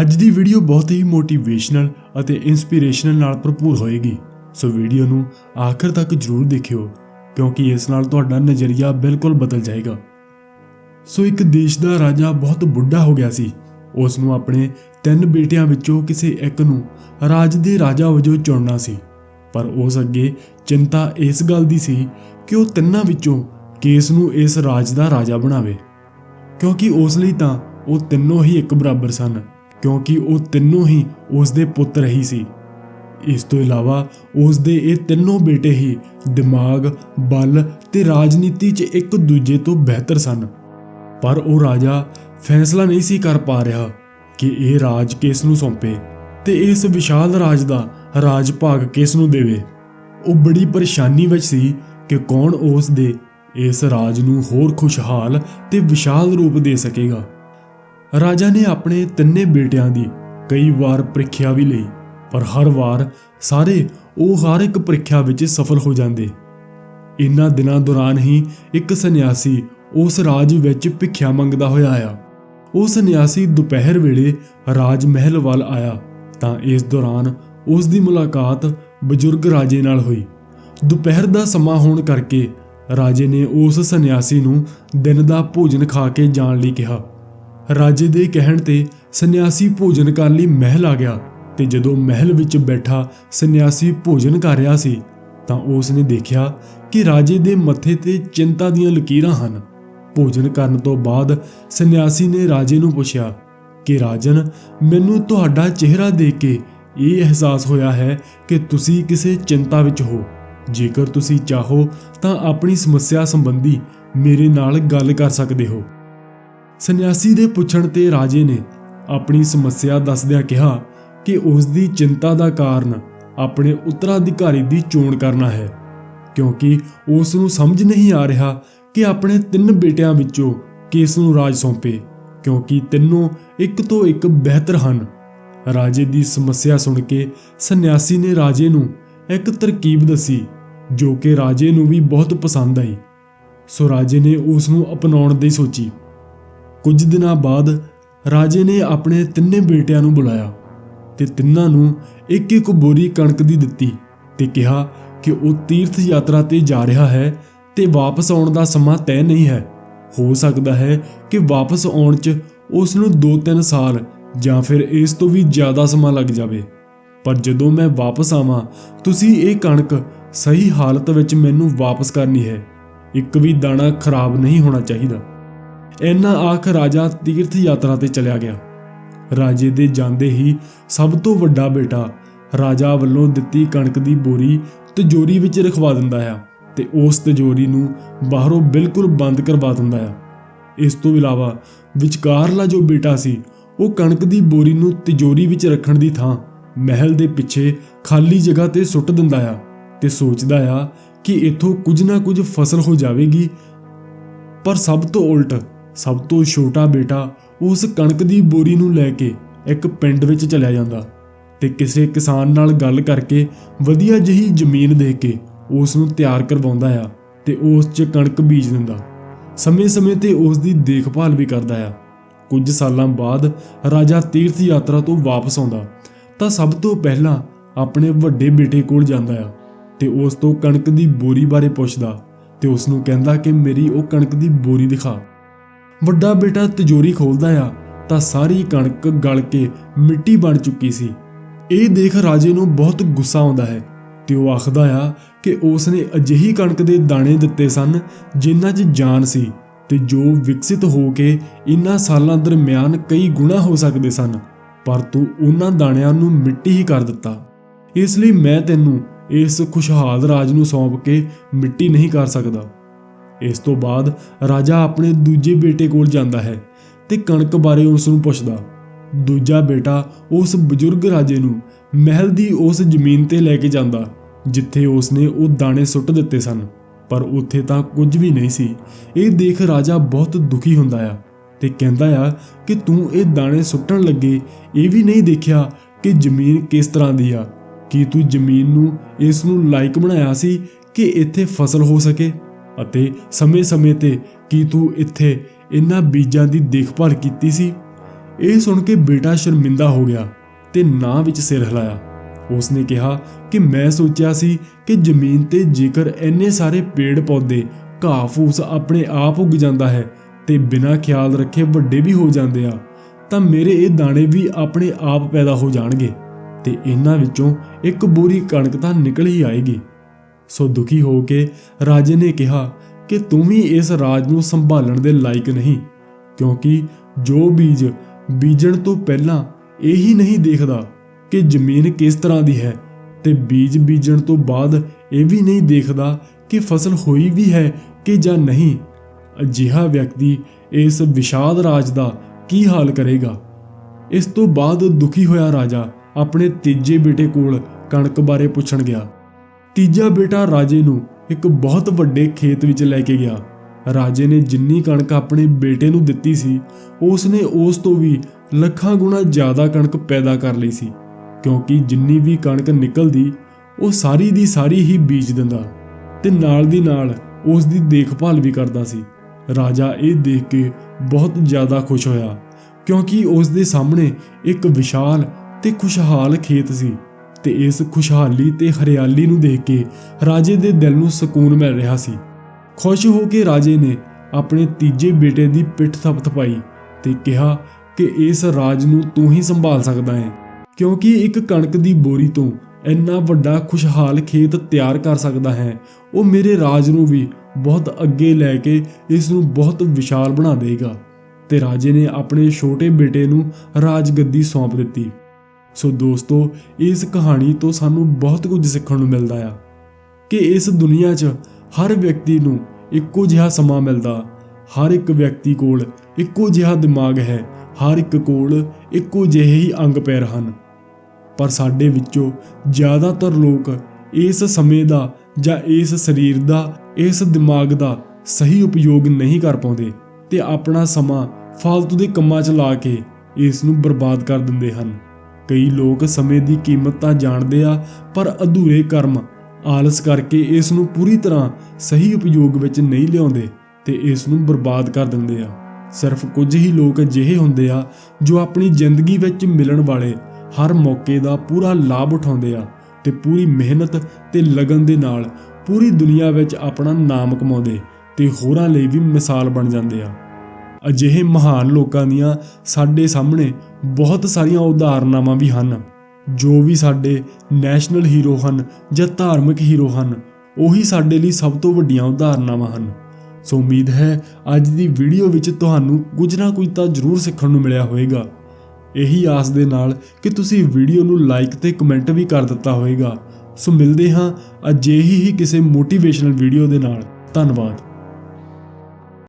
ਅੱਜ ਦੀ ਵੀਡੀਓ ਬਹੁਤ ਹੀ ਮੋਟੀਵੇਸ਼ਨਲ ਅਤੇ ਇਨਸਪੀਰੇਸ਼ਨਲ ਨਾਲ ਭਰਪੂਰ ਹੋਏਗੀ। ਸੋ ਵੀਡੀਓ ਨੂੰ ਆਖਰ ਤੱਕ ਜਰੂਰ ਦੇਖਿਓ, ਕਿਉਂਕਿ ਇਸ ਨਾਲ ਤੁਹਾਡਾ ਨਜ਼ਰੀਆ ਬਿਲਕੁਲ ਬਦਲ ਜਾਏਗਾ। ਸੋ ਇੱਕ ਦੇਸ਼ ਦਾ ਰਾਜਾ ਬਹੁਤ ਬੁੱਢਾ ਹੋ ਗਿਆ ਸੀ। ਉਸ ਨੂੰ ਆਪਣੇ ਤਿੰਨ ਬੇਟਿਆਂ ਵਿੱਚੋਂ ਕਿਸੇ ਇੱਕ ਨੂੰ ਰਾਜ ਦੇ ਰਾਜਾ ਵਜੋਂ ਚੁਣਨਾ ਸੀ। ਪਰ ਉਸ ਅੱਗੇ ਚਿੰਤਾ ਇਸ ਗੱਲ ਦੀ ਸੀ ਕਿ ਉਹ ਤਿੰਨਾਂ ਵਿੱਚੋਂ ਕਿਸ ਨੂੰ ਇਸ ਰਾਜ ਦਾ ਰਾਜਾ ਬਣਾਵੇ। ਕਿਉਂਕਿ ਉਸ ਲਈ ਤਾਂ ਉਹ ਤਿੰਨੋਂ ਹੀ ਇੱਕ ਬਰਾਬਰ ਸਨ। ਕਿਉਂਕਿ ਉਹ ਤਿੰਨੋਂ ਹੀ ਉਸ ਦੇ ਪੁੱਤਰ ਹੀ ਸੀ। ਇਸ ਤੋਂ ਇਲਾਵਾ ਉਸ ਦੇ ਇਹ ਤਿੰਨੋਂ ਬੇਟੇ ਹੀ ਦਿਮਾਗ, ਬਲ ਤੇ ਰਾਜਨੀਤੀ 'ਚ ਇੱਕ ਦੂਜੇ ਤੋਂ ਬਿਹਤਰ ਸਨ। ਪਰ ਉਹ ਰਾਜਾ ਫੈਸਲਾ ਨਹੀਂ ਸੀ ਕਰ ਪਾ ਰਿਹਾ ਕਿ ਇਹ ਰਾਜ ਕਿਸ ਨੂੰ ਸੌਂਪੇ ਤੇ ਇਸ ਵਿਸ਼ਾਲ ਰਾਜ ਦਾ ਰਾਜ ਭਾਗ ਕਿਸ ਨੂੰ ਦੇਵੇ। ਉਹ ਬੜੀ ਪਰੇਸ਼ਾਨੀ ਵਿੱਚ ਸੀ ਕਿ ਕੌਣ ਉਸ ਦੇ ਇਸ ਰਾਜ ਨੂੰ ਹੋਰ ਖੁਸ਼ਹਾਲ ਤੇ ਵਿਸ਼ਾਲ ਰੂਪ ਦੇ ਸਕੇਗਾ। ਰਾਜਾ ਨੇ ਆਪਣੇ ਤਿੰਨੇ ਬੇਟਿਆਂ ਦੀ ਕਈ ਵਾਰ ਪ੍ਰੀਖਿਆ ਵੀ ਲਈ, ਪਰ ਹਰ ਵਾਰ ਸਾਰੇ ਉਹ ਹਰ ਇੱਕ ਪ੍ਰੀਖਿਆ ਵਿੱਚ ਸਫਲ ਹੋ ਜਾਂਦੇ। ਇਨ੍ਹਾਂ ਦਿਨਾਂ ਦੌਰਾਨ ਹੀ ਇੱਕ ਸੰਨਿਆਸੀ ਉਸ ਰਾਜ ਵਿੱਚ ਭਿੱਖਿਆ ਮੰਗਦਾ ਹੋਇਆ ਆਇਆ। ਉਹ ਸੰਨਿਆਸੀ ਦੁਪਹਿਰ ਵੇਲੇ ਰਾਜ ਮਹਿਲ ਵੱਲ ਆਇਆ ਤਾਂ ਇਸ ਦੌਰਾਨ ਉਸ ਦੀ ਮੁਲਾਕਾਤ ਬਜ਼ੁਰਗ ਰਾਜੇ ਨਾਲ ਹੋਈ। ਦੁਪਹਿਰ ਦਾ ਸਮਾਂ ਹੋਣ ਕਰਕੇ ਰਾਜੇ ਨੇ ਉਸ ਸੰਨਿਆਸੀ ਨੂੰ ਦਿਨ ਦਾ ਭੋਜਨ ਖਾ ਕੇ ਜਾਣ ਲਈ ਕਿਹਾ। ਰਾਜੇ ਦੇ ਕਹਿਣ ਤੇ ਸੰਨਿਆਸੀ ਭੋਜਨ ਕਰਨ ਲਈ ਮਹਿਲ ਆ ਗਿਆ ਤੇ ਜਦੋਂ ਮਹਿਲ ਵਿੱਚ ਬੈਠਾ ਸੰਨਿਆਸੀ ਭੋਜਨ ਕਰ ਰਿਹਾ ਸੀ, ਤਾਂ ਉਸ ਨੇ ਦੇਖਿਆ ਕਿ ਰਾਜੇ ਦੇ ਮੱਥੇ ਤੇ ਚਿੰਤਾ ਦੀਆਂ ਲਕੀਰਾਂ ਹਨ। ਭੋਜਨ ਕਰਨ ਤੋਂ ਬਾਅਦ ਸੰਨਿਆਸੀ ਨੇ ਰਾਜੇ ਨੂੰ ਪੁੱਛਿਆ ਕਿ, ਰਾਜਨ, ਮੈਨੂੰ ਤੁਹਾਡਾ ਚਿਹਰਾ ਦੇਖ ਕੇ ਇਹ ਅਹਿਸਾਸ ਹੋਇਆ ਹੈ ਕਿ ਤੁਸੀਂ ਕਿਸੇ ਚਿੰਤਾ ਵਿੱਚ ਹੋ। ਜੇਕਰ ਤੁਸੀਂ ਚਾਹੋ ਤਾਂ ਆਪਣੀ ਸਮੱਸਿਆ ਸੰਬੰਧੀ ਮੇਰੇ ਨਾਲ ਗੱਲ ਕਰ ਸਕਦੇ ਹੋ। ਸੰਨਿਆਸੀ ਦੇ ਪੁੱਛਣ ਤੇ ਰਾਜੇ ਨੇ ਆਪਣੀ ਸਮੱਸਿਆ ਦੱਸਦਿਆਂ ਕਿਹਾ ਕਿ ਉਸ ਦੀ ਚਿੰਤਾ ਦਾ ਕਾਰਨ ਆਪਣੇ ਉੱਤਰਾਧਿਕਾਰੀ ਦੀ ਚੋਣ ਕਰਨਾ ਹੈ, ਕਿਉਂਕਿ ਉਸ ਨੂੰ ਸਮਝ ਨਹੀਂ ਆ ਰਿਹਾ ਕਿ ਆਪਣੇ ਤਿੰਨ ਬੇਟਿਆਂ ਵਿੱਚੋਂ ਕਿਸ ਨੂੰ ਰਾਜ ਸੌਂਪੇ, ਕਿਉਂਕਿ ਤਿੰਨੋਂ ਇੱਕ ਤੋਂ ਇੱਕ ਬਿਹਤਰ ਹਨ। ਰਾਜੇ ਦੀ ਸਮੱਸਿਆ ਸੁਣ ਕੇ ਸੰਨਿਆਸੀ ਨੇ ਰਾਜੇ ਨੂੰ ਇੱਕ ਤਰਕੀਬ ਦੱਸੀ, ਜੋ ਕਿ ਰਾਜੇ ਨੂੰ ਵੀ ਬਹੁਤ ਪਸੰਦ ਆਈ। ਸੋ ਰਾਜੇ ਨੇ ਉਸ ਨੂੰ ਅਪਣਾਉਣ ਦੀ ਸੋਚੀ। ਕੁਝ ਦਿਨਾਂ ਬਾਅਦ ਰਾਜੇ ਨੇ ਆਪਣੇ ਤਿੰਨੇ ਬੇਟਿਆਂ ਨੂੰ ਬੁਲਾਇਆ ਤੇ ਤਿੰਨਾਂ ਨੂੰ ਇੱਕ ਇੱਕ ਬੋਰੀ ਕਣਕ ਦੀ ਦਿੱਤੀ ਤੇ ਕਿਹਾ ਕਿ ਉਹ ਤੀਰਥ ਯਾਤਰਾ ਤੇ ਜਾ ਰਿਹਾ ਹੈ ਤੇ ਵਾਪਸ ਆਉਣ ਦਾ ਸਮਾਂ ਤੈਅ ਨਹੀਂ ਹੈ। ਹੋ ਸਕਦਾ ਹੈ ਕਿ ਵਾਪਸ ਆਉਣ 'ਚ ਉਸ ਨੂੰ 2-3 ਸਾਲ ਜਾਂ ਫਿਰ ਇਸ ਤੋਂ ਵੀ ਜ਼ਿਆਦਾ ਸਮਾਂ ਲੱਗ ਜਾਵੇ। ਪਰ ਜਦੋਂ ਮੈਂ ਵਾਪਸ ਆਵਾਂ, ਤੁਸੀਂ ਇਹ ਕਣਕ ਸਹੀ ਹਾਲਤ ਵਿੱਚ ਮੈਨੂੰ ਵਾਪਸ ਕਰਨੀ ਹੈ। ਇੱਕ ਵੀ ਦਾਣਾ ਖਰਾਬ ਨਹੀਂ ਹੋਣਾ ਚਾਹੀਦਾ। ਇੰਨਾ ਆਖ ਰਾਜਾ ਤੀਰਥ ਯਾਤਰਾ ਤੇ ਚਲਿਆ ਗਿਆ। ਰਾਜੇ ਦੇ ਜਾਂਦੇ ਹੀ ਸਭ ਤੋਂ ਵੱਡਾ ਬੇਟਾ ਰਾਜਾ ਵੱਲੋਂ ਦਿੱਤੀ ਕਣਕ ਦੀ ਬੋਰੀ ਤਿਜੋਰੀ ਵਿੱਚ ਰਖਵਾ ਦਿੰਦਾ ਆ ਤੇ ਉਸ ਤਿਜੋਰੀ ਨੂੰ ਬਾਹਰੋਂ ਬਿਲਕੁਲ ਬੰਦ ਕਰਵਾ ਦਿੰਦਾ ਆ। ਇਸ ਤੋਂ ਇਲਾਵਾ ਵਿਚਕਾਰਲਾ ਜੋ ਬੇਟਾ ਸੀ, ਉਹ ਕਣਕ ਦੀ ਬੋਰੀ ਨੂੰ ਤਿਜੋਰੀ ਵਿੱਚ ਰੱਖਣ ਦੀ ਥਾਂ ਮਹਿਲ ਦੇ ਪਿੱਛੇ ਖਾਲੀ ਜਗ੍ਹਾ ਤੇ ਸੁੱਟ ਦਿੰਦਾ ਆ ਤੇ ਸੋਚਦਾ ਆ ਕਿ ਇੱਥੋਂ ਕੁਝ ਨਾ ਕੁਝ ਫਸਲ ਹੋ ਜਾਵੇਗੀ। ਪਰ ਸਭ ਤੋਂ ਉਲਟ ਸਭ ਤੋਂ ਛੋਟਾ ਬੇਟਾ ਉਸ ਕਣਕ ਦੀ ਬੋਰੀ ਨੂੰ ਲੈ ਕੇ ਇੱਕ ਪਿੰਡ ਵਿੱਚ ਚਲਿਆ ਜਾਂਦਾ ਤੇ ਕਿਸੇ ਕਿਸਾਨ ਨਾਲ ਗੱਲ ਕਰਕੇ ਵਧੀਆ ਜਹੀ ਜ਼ਮੀਨ ਦੇ ਕੇ ਉਸ ਨੂੰ ਤਿਆਰ ਕਰਵਾਉਂਦਾ ਆ ਤੇ ਉਸ 'ਚ ਕਣਕ ਬੀਜ ਦਿੰਦਾ। ਸਮੇਂ-ਸਮੇਂ ਤੇ ਉਸ ਦੀ ਦੇਖਭਾਲ ਵੀ ਕਰਦਾ ਆ। ਕੁਝ ਸਾਲਾਂ ਬਾਅਦ ਰਾਜਾ ਤੀਰਥ ਯਾਤਰਾ ਤੋਂ ਵਾਪਸ ਆਉਂਦਾ, ਤਾਂ ਸਭ ਤੋਂ ਪਹਿਲਾਂ ਆਪਣੇ ਵੱਡੇ ਬੇਟੇ ਕੋਲ ਜਾਂਦਾ ਆ ਤੇ ਉਸ ਤੋਂ ਕਣਕ ਦੀ ਬੋਰੀ ਬਾਰੇ ਪੁੱਛਦਾ ਤੇ ਉਸ ਨੂੰ ਕਹਿੰਦਾ ਕਿ ਮੇਰੀ ਉਹ ਕਣਕ ਦੀ ਬੋਰੀ ਦਿਖਾ। ਵੱਡਾ ਬੇਟਾ ਤਿਜੋਰੀ ਖੋਲਦਾ ਆ, ਤਾਂ ਸਾਰੀ ਕਣਕ ਗਲ ਕੇ ਮਿੱਟੀ ਬਣ ਚੁੱਕੀ ਸੀ। ਇਹ ਦੇਖ ਰਾਜੇ ਨੂੰ ਬਹੁਤ ਗੁੱਸਾ ਆਉਂਦਾ ਹੈ ਤੇ ਉਹ ਆਖਦਾ ਆ ਕਿ ਉਸ ਨੇ ਅਜਿਹੀ ਕਣਕ ਦੇ ਦਾਣੇ ਦਿੱਤੇ ਸਨ ਜਿਨ੍ਹਾਂ 'ਚ ਜਾਨ ਸੀ ਤੇ ਜੋ ਵਿਕਸਿਤ ਹੋ ਕੇ ਇਨ੍ਹਾਂ ਸਾਲਾਂ ਦਰਮਿਆਨ ਕਈ ਗੁਣਾ ਹੋ ਸਕਦੇ ਸਨ, ਪਰ ਤੂੰ ਉਹਨਾਂ ਦਾਣਿਆਂ ਨੂੰ ਮਿੱਟੀ ਹੀ ਕਰ ਦਿੱਤਾ। ਇਸ ਲਈ ਮੈਂ ਤੈਨੂੰ ਇਸ ਖੁਸ਼ਹਾਲ ਰਾਜ ਨੂੰ ਸੌਂਪ ਕੇ ਮਿੱਟੀ ਨਹੀਂ ਕਰ ਸਕਦਾ। ਇਸ ਤੋਂ ਬਾਅਦ ਰਾਜਾ ਆਪਣੇ ਦੂਜੇ ਬੇਟੇ ਕੋਲ ਜਾਂਦਾ ਹੈ ਤੇ ਕਣਕ ਬਾਰੇ ਉਸ ਨੂੰ ਪੁੱਛਦਾ। ਦੂਜਾ ਬੇਟਾ ਉਸ ਬਜ਼ੁਰਗ ਰਾਜੇ ਨੂੰ ਮਹਿਲ ਦੀ ਉਸ ਜ਼ਮੀਨ ਤੇ ਲੈ ਕੇ ਜਾਂਦਾ, ਜਿੱਥੇ ਉਸ ਨੇ ਉਹ ਦਾਣੇ ਸੁੱਟ ਦਿੱਤੇ ਸਨ। ਪਰ ਉੱਥੇ ਤਾਂ ਕੁਝ ਵੀ ਨਹੀਂ ਸੀ। ਇਹ ਦੇਖ ਰਾਜਾ ਬਹੁਤ ਦੁਖੀ ਹੁੰਦਾ ਆ ਤੇ ਕਹਿੰਦਾ ਆ ਕਿ ਤੂੰ ਇਹ ਦਾਣੇ ਸੁੱਟਣ ਲੱਗੇ ਇਹ ਵੀ ਨਹੀਂ ਦੇਖਿਆ ਕਿ ਜ਼ਮੀਨ ਕਿਸ ਤਰ੍ਹਾਂ ਦੀ ਆ। ਕੀ ਤੂੰ ਜ਼ਮੀਨ ਨੂੰ ਇਸ ਨੂੰ ਲਾਇਕ ਬਣਾਇਆ ਸੀ ਕਿ ਇੱਥੇ ਫਸਲ ਹੋ ਸਕੇ? ਅਤੇ ਸਮੇਂ-ਸਮੇਂ ਤੇ ਕੀ ਤੂੰ ਇੱਥੇ ਇਹਨਾਂ ਬੀਜਾਂ ਦੀ ਦੇਖਭਾਲ ਕੀਤੀ ਸੀ? ਇਹ ਸੁਣ ਕੇ ਬੇਟਾ ਸ਼ਰਮਿੰਦਾ ਹੋ ਗਿਆ ਤੇ ਨਾਂ ਵਿੱਚ ਸਿਰ ਹਿਲਾਇਆ। ਉਸਨੇ ਕਿਹਾ ਕਿ ਮੈਂ ਸੋਚਿਆ ਸੀ ਕਿ ਜ਼ਮੀਨ ਤੇ ਜੇਕਰ ਇੰਨੇ ਸਾਰੇ ਪੇੜ ਪੌਦੇ ਘਾਹ ਫੂਸ ਆਪਣੇ ਆਪ ਉੱਗ ਜਾਂਦਾ ਹੈ ਤੇ ਬਿਨਾਂ ਖਿਆਲ ਰੱਖੇ ਵੱਡੇ ਵੀ ਹੋ ਜਾਂਦੇ ਆ, ਤਾਂ ਮੇਰੇ ਇਹ ਦਾਣੇ ਵੀ ਆਪਣੇ ਆਪ ਪੈਦਾ ਹੋ ਜਾਣਗੇ ਤੇ ਇਹਨਾਂ ਵਿੱਚੋਂ ਇੱਕ ਬੋਰੀ ਕਣਕ ਤਾਂ ਨਿਕਲ ਹੀ ਆਏਗੀ। ਸੋ ਦੁਖੀ ਹੋ ਕੇ ਰਾਜੇ ਨੇ ਕਿਹਾ ਕਿ ਤੂੰ ਵੀ ਇਸ ਰਾਜ ਨੂੰ ਸੰਭਾਲਣ ਦੇ ਲਾਇਕ ਨਹੀਂ, ਕਿਉਂਕਿ ਜੋ ਬੀਜ ਬੀਜਣ ਤੋਂ ਪਹਿਲਾਂ ਇਹੀ ਨਹੀਂ ਦੇਖਦਾ ਕਿ ਜ਼ਮੀਨ ਕਿਸ ਤਰ੍ਹਾਂ ਦੀ ਹੈ ਤੇ ਬੀਜ ਬੀਜਣ ਤੋਂ ਬਾਅਦ ਇਹ ਵੀ ਨਹੀਂ ਦੇਖਦਾ ਕਿ ਫਸਲ ਹੋਈ ਵੀ ਹੈ ਕਿ ਜਾਂ ਨਹੀਂ। ਅਜਿਹਾ ਵਿਅਕਤੀ ਇਸ ਵਿਸ਼ਾਦ ਰਾਜ ਦਾ ਕੀ ਹਾਲ ਕਰੇਗਾ? ਇਸ ਤੋਂ ਬਾਅਦ ਦੁਖੀ ਹੋਇਆ ਰਾਜਾ ਆਪਣੇ ਤੀਜੇ ਬੇਟੇ ਕੋਲ ਕਣਕ ਬਾਰੇ ਪੁੱਛਣ ਗਿਆ। ਤੀਜਾ ਬੇਟਾ ਰਾਜੇ ਨੂੰ ਇੱਕ ਬਹੁਤ ਵੱਡੇ ਖੇਤ ਵਿੱਚ ਲੈ ਕੇ ਗਿਆ। ਰਾਜੇ ਨੇ ਜਿੰਨੀ ਕਣਕ ਆਪਣੇ ਬੇਟੇ ਨੂੰ ਦਿੱਤੀ ਸੀ ਉਸ ਨੇ ਉਸ ਤੋਂ ਵੀ ਲੱਖਾਂ ਗੁਣਾ ਜ਼ਿਆਦਾ ਕਣਕ ਪੈਦਾ ਕਰ ਲਈ ਸੀ, ਕਿਉਂਕਿ ਜਿੰਨੀ ਵੀ ਕਣਕ ਨਿਕਲਦੀ, ਉਹ ਸਾਰੀ ਦੀ ਸਾਰੀ ਹੀ ਬੀਜ ਦਿੰਦਾ ਤੇ ਨਾਲ ਦੀ ਨਾਲ ਉਸ ਦੀ ਦੇਖਭਾਲ ਵੀ ਕਰਦਾ ਸੀ। ਰਾਜਾ ਇਹ ਦੇਖ ਕੇ ਬਹੁਤ ਜ਼ਿਆਦਾ ਖੁਸ਼ ਹੋਇਆ, ਕਿਉਂਕਿ ਉਸ ਦੇ ਸਾਹਮਣੇ ਇੱਕ ਵਿਸ਼ਾਲ ਤੇ ਖੁਸ਼ਹਾਲ ਖੇਤ ਸੀ। ਤੇ ਇਸ ਖੁਸ਼ਹਾਲੀ ਤੇ ਹਰਿਆਲੀ ਨੂੰ ਦੇਖ ਕੇ ਰਾਜੇ ਦੇ ਦਿਲ ਨੂੰ ਸਕੂਨ ਮਿਲ ਰਿਹਾ ਸੀ। ਖੁਸ਼ ਹੋ ਕੇ ਰਾਜੇ ਨੇ ਆਪਣੇ ਤੀਜੇ ਬੇਟੇ ਦੀ ਪਿੱਠ ਥਪਥਪਾਈ ਤੇ ਕਿਹਾ ਕਿ ਇਸ ਰਾਜ ਨੂੰ ਤੂੰ ਹੀ ਸੰਭਾਲ ਸਕਦਾ ਹੈ ਕਿਉਂਕਿ ਇੱਕ ਕਣਕ ਦੀ ਬੋਰੀ ਤੋਂ ਇੰਨਾ ਵੱਡਾ ਖੁਸ਼ਹਾਲ ਖੇਤ ਤਿਆਰ ਕਰ ਸਕਦਾ ਹੈ, ਉਹ ਮੇਰੇ ਰਾਜ ਨੂੰ ਵੀ ਬਹੁਤ ਅੱਗੇ ਲੈ ਕੇ ਇਸ ਨੂੰ ਬਹੁਤ ਵਿਸ਼ਾਲ ਬਣਾ ਦੇਗਾ ਤੇ ਰਾਜੇ ਨੇ ਆਪਣੇ ਛੋਟੇ ਬੇਟੇ ਨੂੰ ਰਾਜ ਗੱਦੀ ਸੌਂਪ ਦਿੱਤੀ। ਸੋ ਦੋਸਤੋ, ਇਸ ਕਹਾਣੀ ਤੋਂ ਸਾਨੂੰ ਬਹੁਤ ਕੁਝ ਸਿੱਖਣ ਨੂੰ ਮਿਲਦਾ ਆ ਕਿ ਇਸ ਦੁਨੀਆ 'ਚ ਹਰ ਵਿਅਕਤੀ ਨੂੰ ਇੱਕੋ ਜਿਹਾ ਸਮਾਂ ਮਿਲਦਾ। ਹਰ ਇੱਕ ਵਿਅਕਤੀ ਕੋਲ ਇੱਕੋ ਜਿਹਾ ਦਿਮਾਗ ਹੈ, ਹਰ ਇੱਕ ਕੋਲ ਇੱਕੋ ਜਿਹੇ ਹੀ ਅੰਗ ਪੈਰ ਹਨ। ਪਰ ਸਾਡੇ ਵਿੱਚੋਂ ਜ਼ਿਆਦਾਤਰ ਲੋਕ ਇਸ ਸਮੇਂ ਦਾ ਜਾਂ ਇਸ ਸਰੀਰ ਦਾ, ਇਸ ਦਿਮਾਗ ਦਾ ਸਹੀ ਉਪਯੋਗ ਨਹੀਂ ਕਰ ਪਾਉਂਦੇ ਤੇ ਆਪਣਾ ਸਮਾਂ ਫालतू ਦੇ ਕੰਮਾਂ 'ਚ ਲਾ ਕੇ ਇਸ ਨੂੰ ਬਰਬਾਦ ਕਰ ਦਿੰਦੇ ਹਨ। ਕਈ ਲੋਕ ਸਮੇਂ ਦੀ ਕੀਮਤ ਤਾਂ ਜਾਣਦੇ ਆ, ਪਰ ਅਧੂਰੇ ਕਰਮ, ਆਲਸ ਕਰਕੇ ਇਸ ਨੂੰ ਪੂਰੀ ਤਰ੍ਹਾਂ ਸਹੀ ਉਪਯੋਗ ਵਿੱਚ ਨਹੀਂ ਲਿਆਉਂਦੇ ਤੇ ਇਸ ਨੂੰ ਬਰਬਾਦ ਕਰ ਦਿੰਦੇ ਆ। ਸਿਰਫ ਕੁਝ ਹੀ ਲੋਕ ਅਜਿਹੇ ਹੁੰਦੇ ਆ, ਜੋ ਆਪਣੀ ਜ਼ਿੰਦਗੀ ਵਿੱਚ ਮਿਲਣ ਵਾਲੇ ਹਰ ਮੌਕੇ ਦਾ ਪੂਰਾ ਲਾਭ ਉਠਾਉਂਦੇ ਆ ਤੇ ਪੂਰੀ ਮਿਹਨਤ ਤੇ ਲਗਨ ਦੇ ਨਾਲ ਪੂਰੀ ਦੁਨੀਆ ਵਿੱਚ ਆਪਣਾ ਨਾਮ ਕਮਾਉਂਦੇ ਤੇ ਹੋਰਾਂ ਲਈ ਵੀ ਮਿਸਾਲ ਬਣ ਜਾਂਦੇ ਆ। ਅਜਿਹੇ ਮਹਾਨ ਲੋਕਾਂ ਦੀਆਂ ਸਾਡੇ ਸਾਹਮਣੇ ਬਹੁਤ ਸਾਰੀਆਂ ਉਦਾਹਰਨਾਵਾਂ ਵੀ ਹਨ, ਜੋ ਵੀ ਸਾਡੇ ਨੈਸ਼ਨਲ ਹੀਰੋ ਹਨ ਜਾਂ ਧਾਰਮਿਕ ਹੀਰੋ ਹਨ, ਉਹੀ ਸਾਡੇ ਲਈ ਸਭ ਤੋਂ ਵੱਡੀਆਂ ਉਦਾਹਰਨਾਵਾਂ ਹਨ। ਸੋ ਉਮੀਦ ਹੈ ਅੱਜ ਦੀ ਵੀਡੀਓ ਵਿੱਚ ਤੁਹਾਨੂੰ ਕੁਝ ਨਾ ਕੁਝ ਤਾਂ ਜ਼ਰੂਰ ਸਿੱਖਣ ਨੂੰ ਮਿਲਿਆ ਹੋਵੇਗਾ। ਇਹੀ ਆਸ ਦੇ ਨਾਲ ਕਿ ਤੁਸੀਂ ਵੀਡੀਓ ਨੂੰ ਲਾਈਕ ਤੇ ਕਮੈਂਟ ਵੀ ਕਰ ਦਿੱਤਾ ਹੋਵੇਗਾ। ਸੋ ਮਿਲਦੇ ਹਾਂ ਅਜਿਹੀ ਹੀ ਕਿਸੇ ਮੋਟੀਵੇਸ਼ਨਲ ਵੀਡੀਓ ਦੇ ਨਾਲ। ਧੰਨਵਾਦ।